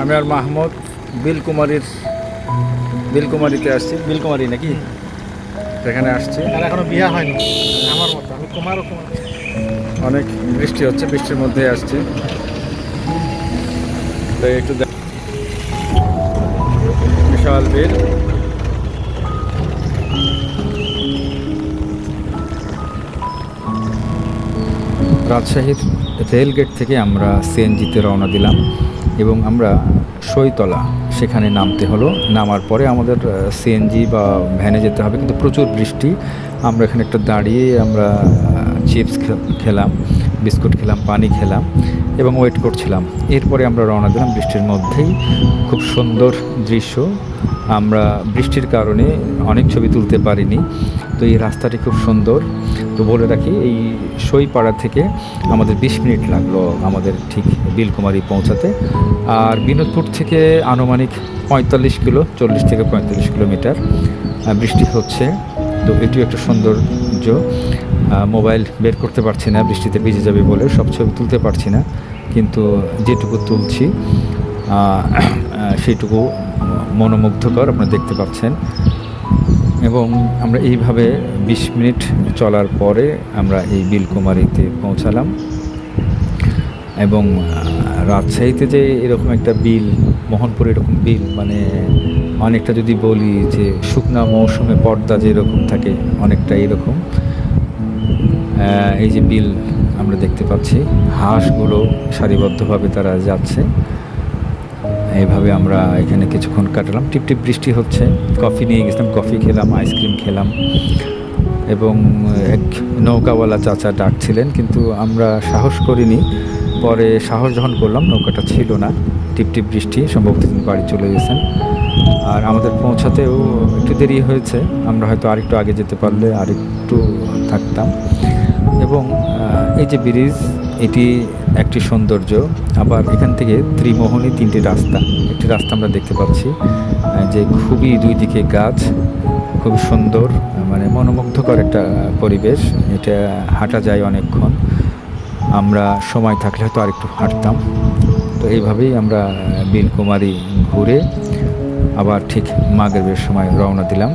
আমি আর মাহমুদ বিলকুমারীর বিলকুমারীতে আসছি। বিলকুমারী নাকি? সেখানে আসছি। আর এখনও বিয়া হয়নি। আমার মতো। আমি কুমারও কুমার। অনেক বৃষ্টি হচ্ছে বৃষ্টির মধ্যে আসছি। তো একটু দেখ- বিশাল বিল রাজশাহীর রেলগেট থেকে আমরা সিএনজিতে রওনা দিলাম। এবং আমরা সইতলা সেখানে নামতে হলো। নামার পরে আমাদের সিএনজি বা ভ্যানে যেতে হবে, কিন্তু প্রচুর বৃষ্টি। আমরা এখানে একটা দাঁড়িয়ে আমরা চিপস খেলাম, বিস্কুট খেলাম, পানি খেলাম এবং ওয়েট করছিলাম। এরপরে আমরা রওনা দিলাম বৃষ্টির মধ্যেই। খুব সুন্দর দৃশ্য। আমরা বৃষ্টির কারণে অনেক ছবি তুলতে পারিনি। তো এই রাস্তাটি খুব সুন্দর। তো বলে রাখি এই সইপাড়া থেকে আমাদের বিশ মিনিট লাগল আমাদের ঠিক বিলকুমারী পৌঁছাতে। আর বিনোদপুর থেকে আনুমানিক পঁয়তাল্লিশ কিলো চল্লিশ থেকে পঁয়তাল্লিশ কিলোমিটার বৃষ্টি হচ্ছে। তো এটিও একটা সৌন্দর্য। মোবাইল বের করতে পারছি না বৃষ্টিতে ভিজে যাবে বলে সব ছবি তুলতে পারছি না। কিন্তু যেটুকু তুলছি আহ, মনোমুগ্ধকর আপনারা দেখতে পাচ্ছেন। এবং আমরা এইভাবে বিশ মিনিট চলার পরে আমরা এই বিলকুমারীতে পৌঁছালাম। এবং রাজশাহীতে যে এরকম একটা বিল, মোহনপুর এরকম বিল মানে অনেকটা যদি বলি যে শুকনা মৌসুমে পর্দা যেরকম থাকে অনেকটা এরকম। এই যে বিল আমরা দেখতে পাচ্ছি, হাঁসগুলো সারিবদ্ধভাবে তারা যাচ্ছে। এইভাবে আমরা এখানে কিছুক্ষণ কাটালাম। টিপ টিপ বৃষ্টি হচ্ছে। কফি নিয়ে গেছিলাম, কফি খেলাম, আইসক্রিম খেলাম এবং এক নৌকাওয়ালা চাচা ডাকছিলেন, কিন্তু আমরা সাহস করিনি। পরে সাহস যখন করলাম, নৌকাটা ছিল না। টিপ টিপ বৃষ্টি, সম্ভবত তিনি বাড়ি চলে গেছেন। আর আমাদের পৌঁছাতেও একটু দেরি হয়েছে। আমরা হয়তো আরেকটু আগে যেতে পারলে আরেকটু থাকতাম। এবং এই যে ব্রিজ, এটি একটি সৌন্দর্য, আবার এখান থেকে ত্রিমোহনী তিনটি রাস্তা। একটি রাস্তা আমরা দেখতে পাচ্ছি যে খুবই দুই দিকে গাছ, খুব সুন্দর মানে মনোমুগ্ধকর একটা পরিবেশ। এটা হাঁটা যায় অনেকক্ষণ। আমরা সময় থাকলে হয়তো আরেকটু হাঁটতাম। তো এইভাবেই আমরা বিলকুমারী ঘুরে আবার ঠিক মাগরিবের সময় রওনা দিলাম।